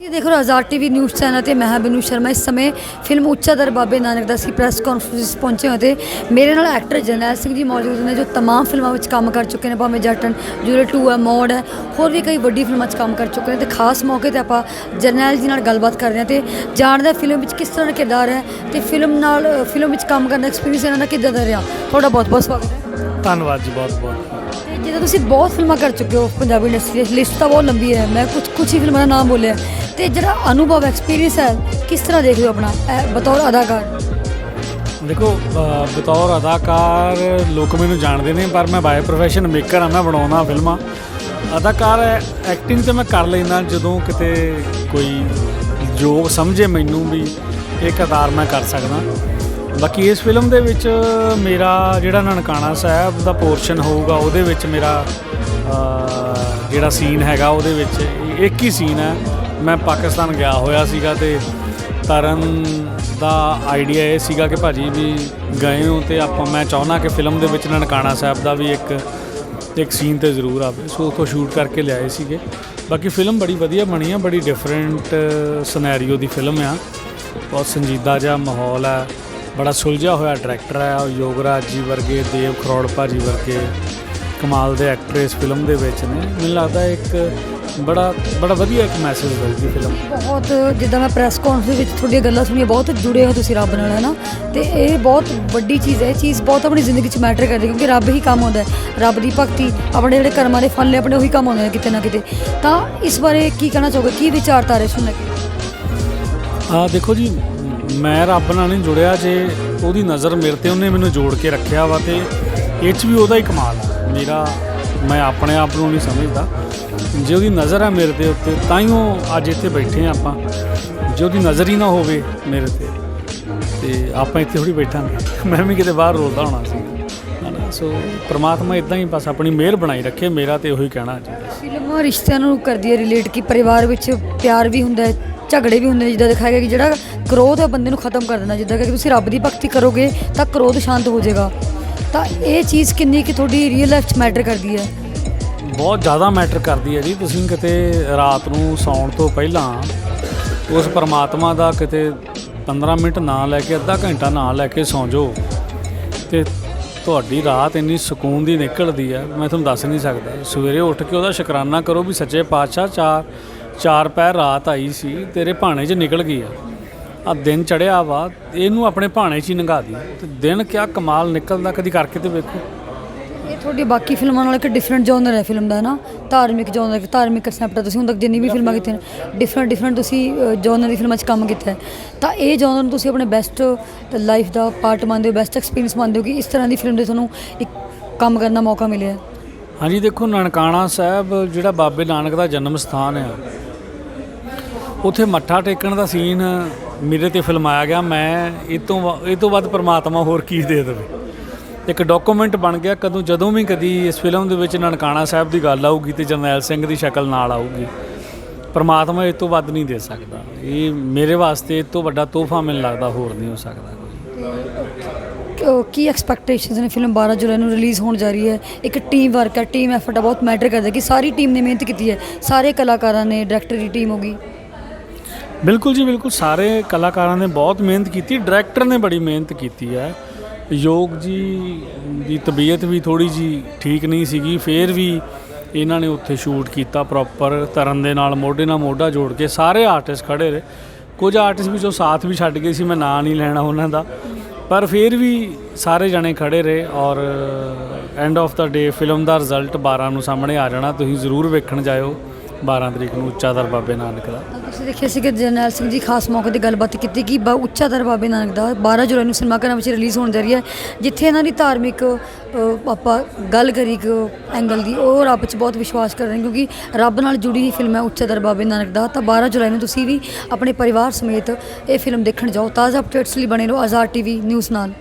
ਇਹ ਦੇਖੋ ਆਜ਼ਾਦ TV news channel ਤੇ ਮੈਂ ਹਾਂ ਬਿਨੂ ਸ਼ਰਮਾ ਇਸ ਸਮੇਂ ਫਿਲਮ ਉੱਚਾ ਦਰ ਬਾਬੇ ਨਾਨਕ ਦਾ ਸੀ ਪ੍ਰੈਸ ਕਾਨਫਰੰਸ ਪਹੁੰਚੇ ਹੋਏ ਤੇ ਮੇਰੇ ਨਾਲ ਐਕਟਰ ਜਰਨੈਲ ਸਿੰਘ ਜੀ ਮੌਜੂਦ ਨੇ ਜੋ तमाम ਫਿਲਮਾਂ ਵਿੱਚ ਕੰਮ ਕਰ ਚੁੱਕੇ ਨੇ ਭਾਵੇਂ ਜੱਟਨ ਜੂਲੇ 2 ਹੈ ਮੋੜ ਹੈ ਹੋਰ ਵੀ ਕਈ ਵੱਡੀ ਫਿਲਮਾਂ 'ਚ ਕੰਮ ਕਰ ਚੁੱਕੇ ਨੇ ਤੇ ਖਾਸ ਮੌਕੇ ਤੇ ਆਪਾਂ ਜਰਨੈਲ ਜੀ ਨਾਲ ਗੱਲਬਾਤ ਕਰ ਰਹੇ ਹਾਂ ਤੇ ਜਾਣਦੇ ਹਾਂ ਫਿਲਮ ਵਿੱਚ ਕਿਸ ਤਰ੍ਹਾਂ ਦਾ ਕਿਰਦਾਰ ਹੈ ਤੇ ਫਿਲਮ ਨਾਲ ਅ, ਫਿਲਮ ਵਿੱਚ ਕੰਮ ਕਰਨ ਦਾ ਐਕਸਪੀਰੀਅੰਸ ਇਹਨਾਂ ਦਾ ਕਿੱਦਾਂ ਦਾ ਰਿਹਾ ਤੁਹਾਡਾ ਬਹੁਤ ਬਹੁਤ ਸਵਾਗਤ ਹੈ ਧੰਨਵਾਦ ਜੀ ਬਹੁਤ ਬਹੁਤ ਤੇ ਜਿੱਦਾਂ ਤੁਸੀਂ ਬਹੁਤ ਫਿਲਮਾਂ ਕਰ ਚੁੱਕੇ ਹੋ ਪੰਜਾਬੀ ਇੰਡਸਟਰੀ ਦੀ ਲਿਸਟ ਤਾਂ ਬਹੁਤ ਲੰਬੀ ਹੈ ਮੈਂ ਕੁਝ ਕੁਝ ਹੀ ਫਿਲਮਾਂ ਦਾ ਨਾਮ ਬੋਲਿਆ। ਤੇ ਜਿਹੜਾ ਅਨੁਭਵ ਐਕਸਪੀਰੀਅੰਸ ਹੈ ਕਿਸ ਤਰ੍ਹਾਂ ਦੇਖਦੇ ਹੋ ਆਪਣਾ? ਇਹ ਬਤੌਰ ਅਦਾਕਾਰ। ਦੇਖੋ ਅ, ਬਤੌਰ ਅਦਾਕਾਰ ਲੋਕ ਮੈਨੂੰ ਜਾਣਦੇ ਨੇ ਪਰ ਮੈਂ ਬਾਏ ਪ੍ਰੋਫੈਸ਼ਨ ਮੇਕਰ ਆ ਮੈਂ ਬਣਾਉਣਾ ਫਿਲਮਾਂ। ਅਦਾਕਾਰ ਐਕਟਿੰਗ ਤੇ ਮੈਂ ਕਰ ਲੈਂਦਾ ਜਦੋਂ ਕਿਤੇ ਕੋਈ ਯੋਗ ਸਮਝੇ ਮੈਨੂੰ ਵੀ ਇਹ ਕਿਰਦਾਰ ਮੈਂ ਕਰ ਸਕਦਾ। ਬਾਕੀ ਇਸ ਫਿਲਮ ਦੇ ਵਿੱਚ ਮੇਰਾ ਜਿਹੜਾ ਨਨਕਾਣਾ ਸਾਹਿਬ ਦਾ ਪੋਰਸ਼ਨ ਹੋਊਗਾ, ਉਹਦੇ ਵਿੱਚ ਮੇਰਾ ਜਿਹੜਾ ਸੀਨ ਹੈਗਾ, ਉਹਦੇ ਵਿੱਚ ਇੱਕ ਹੀ ਸੀਨ ਹੈ। ਮੈਂ ਪਾਕਿਸਤਾਨ ਗਿਆ ਹੋਇਆ ਸੀਗਾ ਤੇ ਤਰਨ ਦਾ ਆਈਡੀਆ ਇਹ ਸੀਗਾ ਕਿ ਭਾਜੀ ਵੀ ਗਏ ਹੋ ਤੇ ਆਪਾਂ, ਮੈਂ ਚਾਹੁੰਦਾ ਕਿ ਫਿਲਮ ਦੇ ਵਿੱਚ ਨਨਕਾਣਾ ਸਾਹਿਬ ਦਾ ਵੀ ਇੱਕ ਇੱਕ ਸੀਨ ਤੇ ਜ਼ਰੂਰ ਆਵੇ। ਸੋ ਉੱਥੋਂ ਸ਼ੂਟ ਕਰਕੇ ਲਿਆਏ ਸੀਗੇ। ਬਾਕੀ ਫਿਲਮ ਬੜੀ ਵਧੀਆ ਬਣੀ ਆ, ਬੜੀ ਡਿਫਰੈਂਟ ਸਿਨੈਰੀਓ ਦੀ ਫਿਲਮ ਆ। ਬਹੁਤ ਸੰਜੀਦਾ ਜਿਹਾ ਮਾਹੌਲ ਹੈ ਬੜਾ ਸੁਲਝਿਆ ਹੋਇਆ ਡਾਇਰੈਕਟਰ ਹੈ ਉਹ ਯੋਗਰਾਜ ਜੀ ਵਰਗੇ ਦੇਵ ਖਰੋੜ ਭਾਜੀ ਵਰਗੇ ਕਮਾਲ ਦੇ ਐਕਟਰ ਇਸ ਫਿਲਮ ਦੇ ਵਿੱਚ ਨੇ। ਮੈਨੂੰ ਲੱਗਦਾ ਇੱਕ ਬੜਾ ਬੜਾ ਵਧੀਆ ਇੱਕ ਮੈਸੇਜ ਮਿਲਦੀ ਫਿਲਮ ਬਹੁਤ ਜਿੱਦਾਂ ਮੈਂ ਪ੍ਰੈਸ ਕਾਨਫਰੰਸ ਵਿੱਚ ਤੁਹਾਡੀਆਂ ਗੱਲਾਂ ਸੁਣੀਆਂ ਬਹੁਤ ਜੁੜੇ ਹੋ ਤੁਸੀਂ ਰੱਬ ਨਾਲ ਹੈ ਨਾ ਤੇ ਇਹ ਬਹੁਤ ਵੱਡੀ ਚੀਜ਼ ਹੈ ਇਹ ਚੀਜ਼ ਬਹੁਤ ਆਪਣੀ ਜ਼ਿੰਦਗੀ 'ਚ ਮੈਟਰ ਕਰਦੀ ਕਿਉਂਕਿ ਰੱਬ ਹੀ ਕੰਮ ਆਉਂਦਾ ਹੈ। ਰੱਬ ਦੀ ਭਗਤੀ ਆਪਣੇ ਜਿਹੜੇ ਕਰਮਾਂ ਦੇ ਫਲ ਨੇ ਆਪਣੇ ਉਹੀ ਕੰਮ ਆਉਂਦੇ ਨੇ ਕਿਤੇ ਨਾ ਕਿਤੇ। ਤਾਂ ਇਸ ਬਾਰੇ ਕੀ ਕਹਿਣਾ ਚਾਹੋਗੇ? ਕੀ ਵਿਚਾਰਧਾਰਾ ਸੁਣ ਕੇ? ਆ ਦੇਖੋ ਜੀ ਮੈਂ ਰੱਬ ਨਾਲ ਨਹੀਂ ਜੁੜਿਆ ਜੇ ਉਹਦੀ ਨਜ਼ਰ ਮੇਰੇ ਤੇ ਉਹਨੇ ਮੈਨੂੰ ਜੋੜ ਕੇ ਰੱਖਿਆ ਵਾ ਤੇ ਇਹ 'ਚ ਵੀ ਉਹਦਾ ਹੀ ਕਮਾਲ ਆ। ਮੇਰਾ, ਮੈਂ ਆਪਣੇ ਆਪ ਨੂੰ ਨਹੀਂ ਸਮਝਦਾ। ਜੇ ਉਹਦੀ ਨਜ਼ਰ ਆ ਮੇਰੇ ਦੇ ਉੱਤੇ, ਤਾਂ ਹੀ ਉਹ ਅੱਜ ਇੱਥੇ ਬੈਠੇ ਆ ਆਪਾਂ। ਜੇ ਉਹਦੀ ਨਜ਼ਰ ਹੀ ਨਾ ਹੋਵੇ ਮੇਰੇ ਤੇ ਤੇ ਆਪਾਂ ਇੱਥੇ ਥੋੜੀ ਬੈਠਾਂਗੇ। ਮੈਂ ਵੀ ਕਿਤੇ ਬਾਹਰ ਰੋਲਦਾ ਹੋਣਾ ਸੀ। ਹਨਾ, ਸੋ ਪ੍ਰਮਾਤਮਾ ਇਦਾਂ ਹੀ ਬਸ ਆਪਣੀ ਮਿਹਰ ਬਣਾਈ ਰੱਖੇ, ਮੇਰਾ ਤੇ ਉਹੀ ਕਹਿਣਾ ਜੀ ਫਿਲਮ ਰਿਸ਼ਤਿਆਂ ਨੂੰ ਕਰਦੀ ਹੈ ਰਿਲੇਟ ਕਿ ਪਰਿਵਾਰ ਵਿੱਚ ਪਿਆਰ ਵੀ ਹੁੰਦਾ ਹੈ। ਝਗੜੇ ਵੀ ਹੁੰਦੇ ਨੇ, ਜਿੱਦਾਂ ਦਿਖਾਇਆ ਗਿਆ ਕਿ ਜਿਹੜਾ ਕ੍ਰੋਧ ਹੈ ਬੰਦੇ ਨੂੰ ਖਤਮ ਕਰ ਦਿੰਦਾ ਜਿੱਦਾਂ ਕਿ ਤੁਸੀਂ ਰੱਬ ਦੀ ਭਗਤੀ ਕਰੋਗੇ ਤਾਂ ਕ੍ਰੋਧ ਸ਼ਾਂਤ ਹੋ ਜਾਏਗਾ। ਤਾਂ ਇਹ ਚੀਜ਼ ਕਿੰਨੀ ਕਿ ਤੁਹਾਡੀ ਰੀਅਲ ਲਾਈਫ 'ਚ ਮੈਟਰ ਕਰਦੀ ਹੈ? ਬਹੁਤ ਜ਼ਿਆਦਾ ਮੈਟਰ ਕਰਦੀ ਹੈ ਜੀ। ਤੁਸੀਂ ਕਿਤੇ ਰਾਤ ਨੂੰ ਸੌਣ ਤੋਂ ਪਹਿਲਾਂ ਉਸ ਪਰਮਾਤਮਾ ਦਾ ਕਿਤੇ 15 ਮਿੰਟ ਨਾ ਲੈ ਕੇ, ਅੱਧਾ ਘੰਟਾ ਨਾ ਲੈ ਕੇ ਸੌਂ ਜਾਓ ਤੇ ਤੁਹਾਡੀ ਰਾਤ ਇੰਨੀ ਸਕੂਨ ਦੀ ਨਿਕਲਦੀ ਹੈ। ਮੈਂ ਤੁਹਾਨੂੰ ਦੱਸ ਨਹੀਂ ਸਕਦਾ। ਸਵੇਰੇ ਉੱਠ ਕੇ ਉਹਦਾ ਸ਼ੁਕਰਾਨਾ ਕਰੋ ਵੀ ਸੱਚੇ ਪਾਤਸ਼ਾਹ ਚਾਰ ਚਾਰ ਪੈਰ ਰਾਤ ਆਈ ਸੀ ਤੇਰੇ ਭਾਣੇ 'ਚ ਨਿਕਲ ਗਈ ਆ। ਆ ਦਿਨ ਚੜਿਆ ਵਾ ਇਹਨੂੰ ਆਪਣੇ ਭਾਣੇ 'ਚ ਹੀ ਲੰਘਾ ਦੀ। ਤੇ ਦਿਨ ਕਿਆ ਕਮਾਲ ਨਿਕਲਦਾ ਕਦੀ ਕਰਕੇ ਤੇ ਵੇਖੋ। ਇਹ ਤੁਹਾਡੀ ਬਾਕੀ ਫਿਲਮਾਂ ਨਾਲ ਇੱਕ ਡਿਫਰੈਂਟ ਜੋਨਰ ਹੈ ਫਿਲਮ ਦਾ ਨਾ ਧਾਰਮਿਕ ਜੋਨਰ ਧਾਰਮਿਕ ਕਨਸੈਪਟ ਹੈ ਤੁਸੀਂ ਹੁਣ ਤੱਕ ਜਿੰਨੀ ਵੀ ਫਿਲਮਾਂ ਕੀਤੀਆਂ ਨੇ ਡਿਫਰੈਂਟ ਡਿਫਰੈਂਟ ਤੁਸੀਂ ਜੋਨਰ ਦੀ ਫਿਲਮਾਂ 'ਚ ਕੰਮ ਕੀਤਾ ਹੈ। ਤਾਂ ਇਹ ਜੋਨਰ ਨੂੰ ਤੁਸੀਂ ਆਪਣੇ ਬੈਸਟ ਲਾਈਫ ਦਾ ਪਾਰਟ ਮੰਨਦੇ ਹੋ ਬੈਸਟ ਐਕਸਪੀਰੀਅੰਸ ਮੰਨਦੇ ਹੋ ਕਿ ਇਸ ਤਰ੍ਹਾਂ ਦੀ ਫਿਲਮ ਦੇ ਤੁਹਾਨੂੰ ਇੱਕ ਕੰਮ ਕਰਨ ਦਾ ਮੌਕਾ ਮਿਲਿਆ ਹਾਂਜੀ ਦੇਖੋ ਨਨਕਾਣਾ ਸਾਹਿਬ ਜਿਹੜਾ ਬਾਬੇ ਨਾਨਕ ਦਾ ਜਨਮ ਸਥਾਨ ਆ ਉੱਥੇ ਮੱਥਾ ਟੇਕਣ ਦਾ ਸੀਨ ਮੇਰੇ ਤੇ ਫਿਲਮਾਇਆ ਗਿਆ। ਮੈਂ ਇਹ ਤੋਂ ਵ- ਇਹ ਤੋਂ ਵੱਧ ਪ੍ਰਮਾਤਮਾ ਹੋਰ ਕੀ ਦੇ ਦੇਵੇ। ਇੱਕ ਡਾਕੂਮੈਂਟ ਬਣ ਗਿਆ। ਕਦੋਂ ਜਦੋਂ ਵੀ ਕਦੀ ਇਸ ਫਿਲਮ ਦੇ ਵਿੱਚ ਨਨਕਾਣਾ ਸਾਹਿਬ ਦੀ ਗੱਲ ਆਊਗੀ ਤੇ ਜਰਨੈਲ ਸਿੰਘ ਦੀ ਸ਼ਕਲ ਨਾਲ ਆਊਗੀ, ਪਰਮਾਤਮਾ ਇਹ ਤੋਂ ਵੱਧ ਨਹੀਂ ਦੇ ਸਕਦਾ। ਇਹ ਮੇਰੇ ਵਾਸਤੇ ਇਹ ਤੋਂ ਵੱਡਾ ਤੋਹਫਾ ਮੈਨੂੰ ਲੱਗਦਾ ਹੋਰ ਨਹੀਂ ਹੋ ਸਕਦਾ। ਕੀ ਐਕਸਪੈਕਟੇਸ਼ਨਸ ਨੇ ਫਿਲਮ 12 ਜੁਲਾਈ ਨੂੰ ਰਿਲੀਜ਼ ਹੋਣ ਜਾ ਰਹੀ ਹੈ? ਇੱਕ ਟੀਮ ਵਰਕ ਹੈ ਟੀਮ ਐਫਰਟ ਬਹੁਤ ਮੈਟਰ ਕਰਦਾ ਕਿ ਸਾਰੀ ਟੀਮ ਨੇ ਮਿਹਨਤ ਕੀਤੀ ਹੈ। ਸਾਰੇ ਕਲਾਕਾਰਾਂ ਨੇ ਡਾਇਰੈਕਟਰ ਦੀ ਟੀਮ ਹੋਗੀ ਬਿਲਕੁਲ ਜੀ, ਬਿਲਕੁਲ। ਸਾਰੇ ਕਲਾਕਾਰਾਂ ਨੇ ਬਹੁਤ ਮਿਹਨਤ ਕੀਤੀ, ਡਾਇਰੈਕਟਰ ਨੇ ਬੜੀ ਮਿਹਨਤ ਕੀਤੀ ਹੈ। ਯੋਗ ਜੀ ਦੀ ਤਬੀਅਤ ਵੀ ਥੋੜੀ ਜੀ ਠੀਕ ਨਹੀਂ ਸੀਗੀ, ਫੇਰ ਵੀ ਇਹਨਾਂ ਨੇ ਉੱਥੇ ਸ਼ੂਟ ਕੀਤਾ ਪ੍ਰੋਪਰ, ਤਰਨ ਦੇ ਨਾਲ ਮੋਢੇ ਨਾਲ ਮੋਢਾ ਜੋੜ ਕੇ। ਸਾਰੇ ਆਰਟਿਸਟ ਖੜੇ ਰਹੇ। ਕੁਝ ਆਰਟਿਸਟ ਵੀ ਜੋ ਸਾਥ ਵੀ ਛੱਡ ਗਏ ਸੀ, ਮੈਂ ਨਾਂ ਨਹੀਂ ਲੈਣਾ ਉਹਨਾਂ ਦਾ। ਪਰ ਫਿਰ ਵੀ ਸਾਰੇ ਜਣੇ ਖੜੇ ਰਹੇ ਔਰ end of the day film the result 12 ਨੂੰ ਸਾਹਮਣੇ ਆ ਜਾਣਾ। ਤੁਸੀਂ ਜ਼ਰੂਰ ਵੇਖਣ ਜਾਇਓ। 12 ਤਰੀਕ ਨੂੰ ਉੱਚਾ ਦਰ ਬਾਬੇ ਨਾਨਕ ਦਾ। ਤੁਸੀਂ ਦੇਖਿਆ ਸੀ ਕਿ ਜਰਨੈਲ ਸਿੰਘ ਜੀ ਖਾਸ ਮੌਕੇ ਤੇ ਗੱਲਬਾਤ ਕੀਤੀ ਕਿ ਬਾ ਉੱਚਾ ਦਰ ਬਾਬੇ ਨਾਨਕ ਦਾ 12 ਜੁਲਾਈ ਨੂੰ ਸਿਨੇਮਾ ਘਰਾਂ ਵਿੱਚ ਰਿਲੀਜ਼ ਹੋਣ ਜਾ ਰਹੀ ਹੈ ਜਿੱਥੇ ਇਹਨਾਂ ਦੀ ਧਾਰਮਿਕ ਅ, ਆਪਾਂ ਗੱਲ ਕਰੀ ਇੱਕ ਐਂਗਲ ਦੀ ਉਹ ਰੱਬ 'ਚ ਬਹੁਤ ਵਿਸ਼ਵਾਸ ਕਰ ਰਹੇ ਨੇ ਕਿਉਂਕਿ ਰੱਬ ਨਾਲ ਜੁੜੀ ਹੀ ਫਿਲਮ ਹੈ ਉੱਚਾ ਦਰ ਬਾਬੇ ਨਾਨਕ ਦਾ। ਤਾਂ 12 ਜੁਲਾਈ ਨੂੰ ਤੁਸੀਂ ਵੀ ਆਪਣੇ ਪਰਿਵਾਰ ਸਮੇਤ ਇਹ ਫਿਲਮ ਦੇਖਣ ਜਾਓ। ਤਾਜ਼ਾ ਅਪਡੇਟਸ ਲਈ ਬਣੇ ਰਹੋ ਆਜ਼ਾਦ ਟੀਵੀ ਨਿਊਜ਼ ਨਾਲ